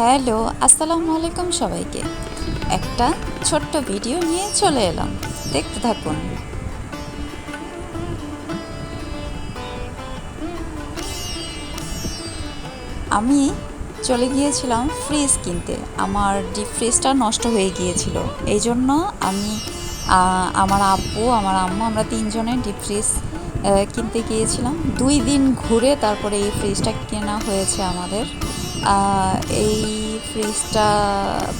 Hello, আসসালামু আলাইকুম সবাইকে। একটা ছোট্ট ভিডিও নিয়ে চলে এলাম। দেখতে থাকুন। আমি চলে গিয়েছিলাম ফ্রিজ কিনতে। আমার ডিপ ফ্রিজটা নষ্ট হয়ে গিয়েছিল। এই জন্য আমি আমার আব্বু, আমার আম্মু, আমরা তিনজনে ডিপ ফ্রিজ কিনতে গিয়েছিলাম। দুই দিন ঘুরে তারপরে এই ফ্রিজটা কেনা হয়েছে আমাদের। এই ফ্রিজটা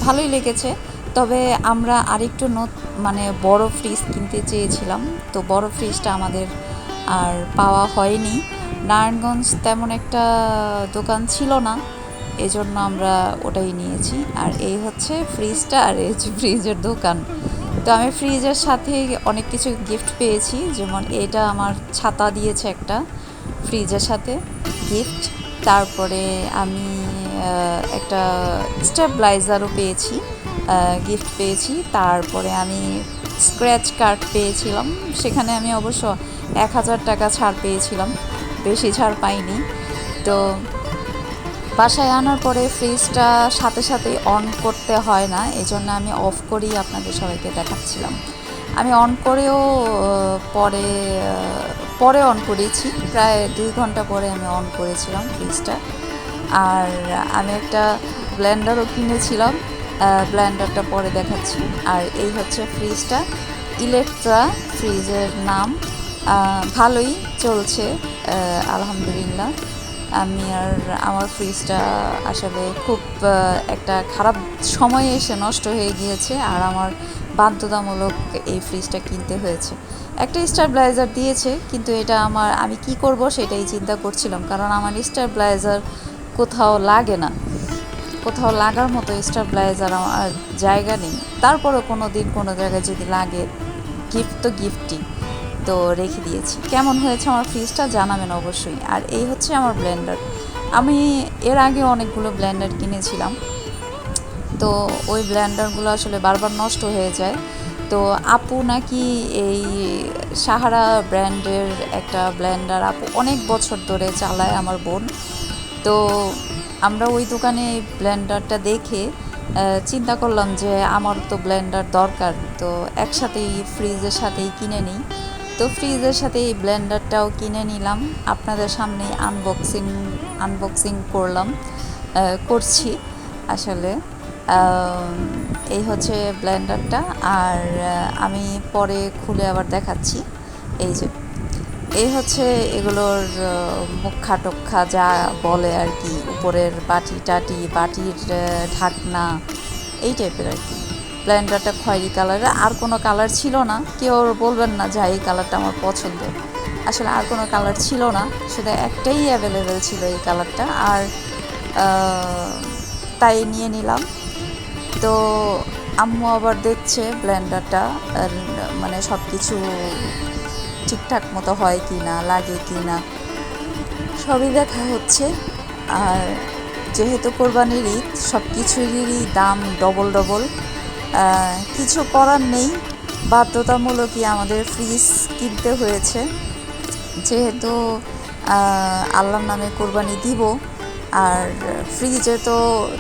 ভালোই লেগেছে। তবে আমরা আরেকটু নত মানে বড় ফ্রিজ কিনতে চেয়েছিলাম। তো বড় ফ্রিজটা আমাদের আর পাওয়া হয়নি। নারায়ণগঞ্জ তেমন একটা দোকান ছিল না এই জন্য আমরা ওটাই নিয়েছি। আর এই হচ্ছে ফ্রিজটা, আর এই হচ্ছে ফ্রিজের দোকান। তো আমি ফ্রিজের সাথে অনেক কিছু গিফট পেয়েছি। যেমন এটা আমার ছাতা দিয়েছে একটা ফ্রিজের সাথে গিফট তারপরে আমি একটা স্টেবিলাইজারও পেয়েছি গিফট পেয়েছি। তারপরে আমি স্ক্র্যাচ কার্ড পেয়েছিলাম। সেখানে আমি অবশ্য এক হাজার টাকা ছাড় পেয়েছিলাম। বেশি ছাড় পাইনি। তো বাসায় আনার পরে ফ্রিজটা সাথে সাথে অন করতে হয় না। এই জন্য আমি অফ করেই আপনাদের সবাইকে দেখাচ্ছিলাম। আমি অন করেও পরে পরে অন করেছি। প্রায় দুই ঘণ্টা পরে আমি অন করেছিলাম ফ্রিজটা আর আমি একটা ব্লেন্ডারও কিনেছিলাম ব্লেন্ডারটা পরে দেখাচ্ছি। আর এই হচ্ছে ফ্রিজটা ইলেকট্রা ফ্রিজের নাম ভালোই চলছে আলহামদুলিল্লাহ। আমি আর আমার ফ্রিজটা আসলে খুব একটা খারাপ সময়ে এসে নষ্ট হয়ে গিয়েছে আর আমার বাধ্যতামূলক এই ফ্রিজটা কিনতে হয়েছে। একটা স্টারব্লাইজার দিয়েছে, কিন্তু এটা আমার, আমি কি করব সেটাই চিন্তা করছিলাম, কারণ আমার স্টারব্লাইজার কোথাও লাগে না। কোথাও লাগার মতো স্টারব্লাইজার আমার জায়গা নেই। তারপরেও কোনো দিন কোনো জায়গায় যদি লাগে গিফট তো গিফটই তো রেখে দিয়েছি। কেমন হয়েছে আমার ফ্রিজটা জানাবেন অবশ্যই। আর এই হচ্ছে আমার ব্লেন্ডার আমি এর আগে অনেকগুলো ব্লেন্ডার কিনেছিলাম। তো ওই ব্লেন্ডারগুলো আসলে বারবার নষ্ট হয়ে যায়। তো আপু নাকি এই সাহারা ব্র্যান্ডের একটা ব্লেন্ডার আপু অনেক বছর ধরে চালায় আমার বোন। তো আমরা ওই দোকানে ব্লেন্ডারটা দেখে চিন্তা করলাম যে আমার তো ব্লেন্ডার দরকার। তো একসাথেই ফ্রিজের সাথেই কিনে নিই। তো ফ্রিজের সাথে এই ব্লেন্ডারটাও কিনে নিলাম। আপনাদের সামনে আনবক্সিং আনবক্সিং করলাম করছি আসলে। এই হচ্ছে ব্লেন্ডারটা আর আমি পরে খুলে আবার দেখাচ্ছি। এই যে, এই হচ্ছে এগুলোর মুখা টক্ষা যা বলে আর কি, উপরের বাটি টাটি বাটির ঢাকনা, এই টাইপের আর কি। ব্লেন্ডারটা খয়েরি কালারের, আর কোনো কালার ছিল না। কেউ বলবেন না যে এই কালারটা আমার পছন্দ। আসলে আর কোনো কালার ছিল না সেটা একটাই অ্যাভেলেবেল ছিল এই কালারটা। আর তাই নিয়ে নিলাম। তো আম্মু আবার দেখছে ব্লেন্ডারটা মানে সব কিছু ঠিকঠাক মতো হয় কি না লাগে কি না সবই দেখা হচ্ছে। আর যেহেতু কোরবানির ঈদ সব কিছুরই দাম ডবল ডবল কিছু করার নেই। বাধ্যতামূলকই আমাদের ফ্রিজ কিনতে হয়েছে। যেহেতু আল্লাহর নামে কোরবানি দিব, আর ফ্রিজে তো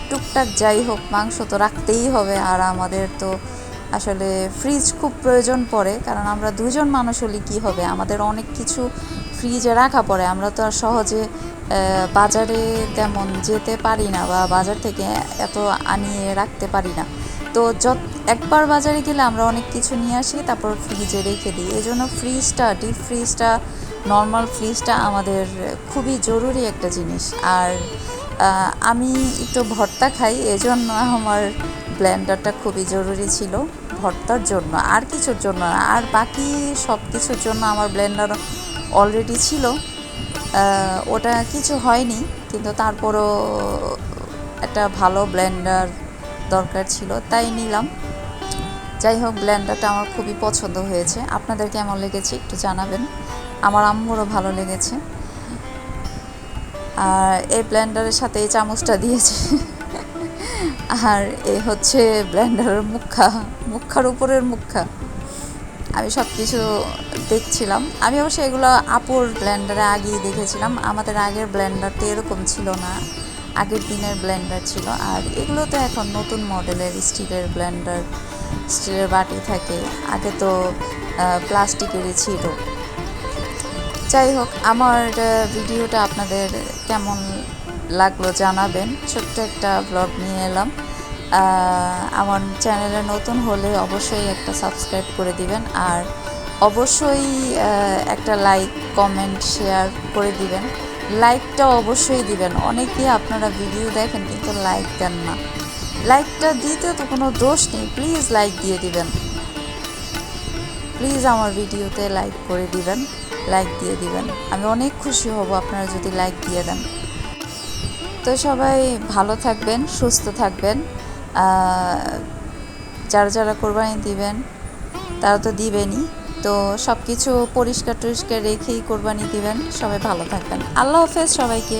টুকটাক যাই হোক, মাংস তো রাখতেই হবে, আর আমাদের তো আসলে ফ্রিজ খুব প্রয়োজন পড়ে, কারণ আমরা দুজন মানুষ হলে কী হবে? আমাদের অনেক কিছু ফ্রিজে রাখা পড়ে। আমরা তো আর সহজে বাজারে তেমন যেতে পারি না, বা বাজার থেকে এত আনিয়ে রাখতে পারি না। তো যত, একবার বাজারে গেলে আমরা অনেক কিছু নিয়ে আসি, তারপর ফ্রিজে রেখে দিই। এই জন্য ফ্রিজটা ডিপ ফ্রিজটা নর্মাল ফ্রিজটা আমাদের খুবই জরুরি একটা জিনিস। আর আমি একটু ভর্তা খাই, এজন্য আমার ব্লেন্ডারটা খুবই জরুরি ছিল ভর্তার জন্য। আর কিছুর জন্য না, আর বাকি সব কিছুর জন্য আমার ব্লেন্ডার অলরেডি ছিল। ওটা কিছু হয়নি, কিন্তু তারপরও একটা ভালো ব্লেন্ডার দরকার ছিল, তাই নিলাম। যাই হোক, ব্ল্যান্ডারটা আমার খুবই পছন্দ হয়েছে। আপনাদের কেমন লেগেছে একটু জানাবেন। আমার আম্মুরও ভালো লেগেছে। আর এই ব্ল্যান্ডারের সাথে এই চামচটা দিয়েছে। আর এ হচ্ছে ব্ল্যান্ডারের মুখা, মুখার উপরের মুখা। আমি সব কিছু দেখছিলাম। আমি অবশ্য এগুলো আপুর ব্ল্যান্ডারে আগেই দেখেছিলাম। আমাদের আগের ব্ল্যান্ডারটা এরকম ছিল না। আগের দিনের ব্লেন্ডার ছিল। আর এগুলো তো এখন নতুন মডেলের স্টিলের ব্লেন্ডার স্টিলের বাটি থাকে। আগে তো প্লাস্টিকেরই ছিল। যাই হোক, আমার ভিডিওটা আপনাদের কেমন লাগল জানাবেন। ছোট্ট একটা ব্লগ নিয়ে এলাম। আমার চ্যানেলে নতুন হলে অবশ্যই একটা সাবস্ক্রাইব করে দিবেন। আর অবশ্যই একটা লাইক কমেন্ট শেয়ার করে দিবেন। লাইকটা অবশ্যই দিবেন। অনেকেই আপনারা ভিডিও দেখেন, কিন্তু লাইক দেন না। লাইকটা দিতে তো কোনো দোষ নেই। প্লিজ লাইক দিয়ে দিবেন। প্লিজ আমার ভিডিওতে লাইক করে দিবেন। লাইক দিয়ে দিবেন। আমি অনেক খুশি হব আপনারা যদি লাইক দিয়ে দেন। তো সবাই ভালো থাকবেন, সুস্থ থাকবেন। যারা যারা কোরবানি দিবেন, তারা তো দিবেনই। তো সব কিছু পরিষ্কার টরিষ্কার রেখেই কোরবানি দিবেন। সবাই ভালো থাকবেন। আল্লাহ হাফেজ সবাইকে।